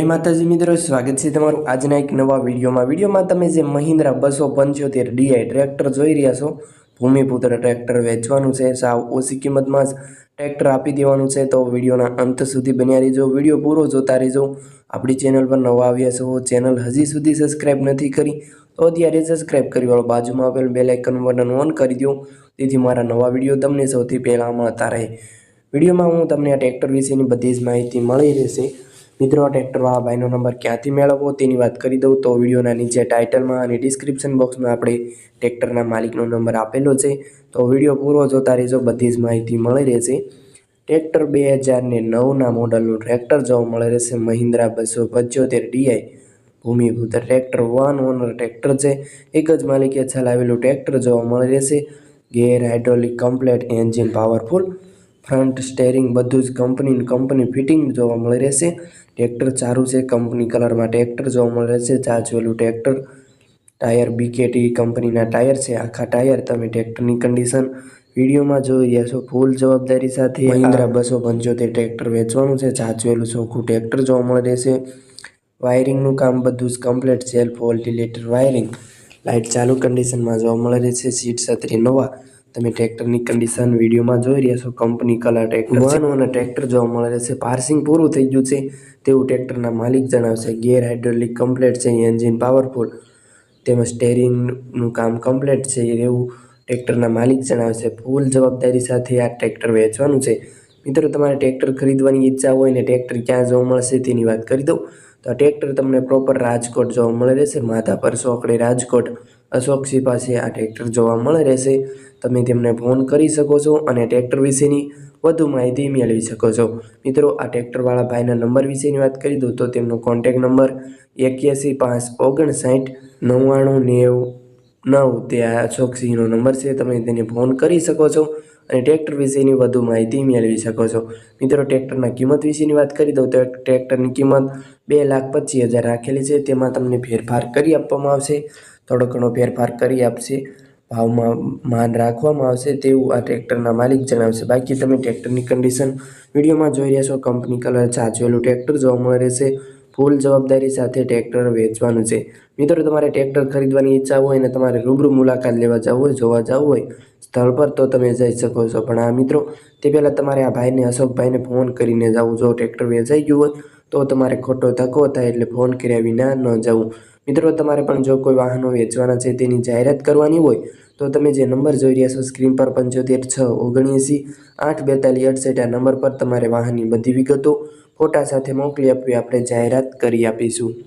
જય માતાજી મિત્રો, સ્વાગત છે તમારું આજના એક નવા વિડીયોમાં. વિડીયોમાં તમે જે મહિન્દ્રા બસો પંચોતેર ડીઆઈ ટ્રેક્ટર જોઈ રહ્યા છો, ભૂમિપુત્ર ટ્રેક્ટર વેચવાનું છે, સાવ ઓછી કિંમતમાં જ ટ્રેક્ટર આપી દેવાનું છે, તો વિડીયોના અંત સુધી બન્યા રહેજો. વીડિયો પૂરો જોતા રહેજો. આપણી ચેનલ પર નવા આવ્યા છો, ચેનલ હજી સુધી સબસ્ક્રાઈબ નથી કરી, તો અત્યારે સબસ્ક્રાઈબ કરી વાળો બાજુમાં આપેલ બેલ આઇકન બટન ઓન કરી દો. તેથી મારા નવા વીડિયો તમને સૌથી પહેલાં મળતા રહે. વિડીયોમાં હું તમને આ ટ્રેક્ટર વિશેની બધી જ માહિતી મળી રહેશે. મિત્રો ટ્રેક્ટરવાળા ભાઈનો નંબર ક્યાંથી મેળવવો તેની વાત કરી દઉં. તો વિડીયોના નીચે ટાઇટલમાં અને ડિસ્ક્રિપ્શન બોક્સમાં આપણે ટ્રેક્ટરના માલિકનો નંબર આપેલો છે. તો વીડિયો પૂરો જોતા રહેજો, બધી જ માહિતી મળી રહેશે. ટ્રેક્ટર બે હજારને નવના મોડલનું ટ્રેક્ટર જોવા મળે રહેશે. મહિન્દ્રા બસો પંચોતેર ડીઆઈ ભૂમિભૂત ટ્રેક્ટર વન ઓનર ટ્રેક્ટર છે. એક જ માલિકે ચલાવેલું ટ્રેક્ટર જોવા મળે રહેશે. Gear hydraulic complete engine powerful front steering બધું જ કંપની કંપની ફિટિંગ જોવા મળી રહેશે. ટ્રેક્ટર સારું છે, કંપની કલરમાં ટ્રેક્ટર જોવા મળે રહેશે. ચાચવેલું ટ્રેક્ટર, ટાયર બીકેટી કંપનીના ટાયર છે, આખા ટાયર તમે ટ્રેક્ટરની કન્ડિશન વિડીયોમાં જોઈ રહ્યા છો. ફૂલ જવાબદારી સાથે મહિન્દ્રા બસો પંચોતેર ટ્રેક્ટર વેચવાનું છે. ચાચવેલું ચોખ્ખું ટ્રેક્ટર જોવા મળી રહેશે. વાયરિંગનું કામ બધું જ કમ્પ્લીટ સેલ્ફ વોલ્ટિલેટર વાયરિંગ. લાઇટ ચાલુ કન્ડિશનમાં જોવા મળી રહેશે. સીટ સત્રી નવા. તમે ટ્રેક્ટરની કન્ડિશન વિડીયોમાં જોઈ રહ્યા છો કંપની કલા ટ્રેક્ટર વન અને ટ્રેક્ટર જોવા મળે છે. પાર્સિંગ પૂરું થઈ ગયું છે. તેવું ટ્રેક્ટરના માલિક જણાવશે. ગેર હાઇડ્રોલિક કમ્પ્લેટ છે. એન્જિન પાવરફુલ તેમજ સ્ટેરિંગનું કામ કમ્પ્લેટ છે. એવું ટ્રેક્ટરના માલિક જણાવશે. ફૂલ જવાબદારી સાથે આ ટ્રેક્ટર વેચવાનું છે. મિત્રો, તમારે ટ્રેક્ટર ખરીદવાની ઈચ્છા હોય ને ટ્રેક્ટર ક્યાં જોવા મળશે તેની વાત કરી દઉં. તો આ ટ્રેક્ટર તમને પ્રોપર રાજકોટ જોવા મળે રહેશે માધા પર સોકડે, રાજકોટ. અશોકસિંહ પાસે આ ટ્રેક્ટર જોવા મળે રહેશે. તમે તેમને ફોન કરી શકો છો અને ટ્રેક્ટર વિશેની વધુ માહિતી મેળવી શકો છો. મિત્રો, આ ટ્રેક્ટરવાળા ભાઈના નંબર વિશેની વાત કરી દઉં તો તેમનો કોન્ટેક નંબર એક્યાસી પાંચ ઓગણસાઠ નવ્વાણું નેવું નવ તે આ અશોકસિંહનો નંબર છે. તમે તેને ફોન કરી શકો છો અને ટ્રેક્ટર વિશેની વધુ માહિતી મેળવી શકો છો. મિત્રો, ટ્રેક્ટરના કિંમત વિશેની વાત કરી દઉં તો ટ્રેક્ટરની કિંમત બે લાખ પચીસ હજાર રાખેલી છે. તેમાં તમને ફેરફાર કરી આપવામાં આવશે. થોડો ઘણો ફેરફાર કરી આપશે, ભાવમાં માન રાખવામાં આવશે તેવું આ ટ્રેક્ટરના માલિક જણાવશે. બાકી તમે ટ્રેક્ટરની કન્ડિશન વિડીયોમાં જોઈ રહ્યા છો કંપની કલર ચાચવેલું ટ્રેક્ટર જોવા મળે રહેશે ફૂલ જવાબદારી સાથે ટ્રેક્ટર વેચવાનું છે. મિત્રો, તમારે ટ્રેક્ટર ખરીદવાની ઈચ્છા હોય અને તમારે રૂબરૂ મુલાકાત લેવા જવું હોય, જોવા જવું હોય, સ્થળ પર તો તમે જઈ શકો છો. પણ આ મિત્રો, તે પહેલાં તમારે આ ભાઈને, અશોકભાઈને ફોન કરીને જવું. જો ટ્રેક્ટર વેચાઈ ગયું હોય તો તમારે ખોટો ધક્કો થાય એટલે ફોન કર્યા વિના ન જવું. મિત્રો, તમારે પણ જો કોઈ વાહનો વેચવાના છે તેની જાહેરાત કરવાની હોય, તો તમે જે નંબર જોઈ રહ્યા છો સ્ક્રીન પર પંચોતેર છ ઓગણએંસી આઠ બેતાલીસ અડસઠ આ નંબર પર તમારે વાહનની બધી વિગતો ફોટા સાથે મોકલી આપવી, આપણે જાહેરાત કરી આપીશું.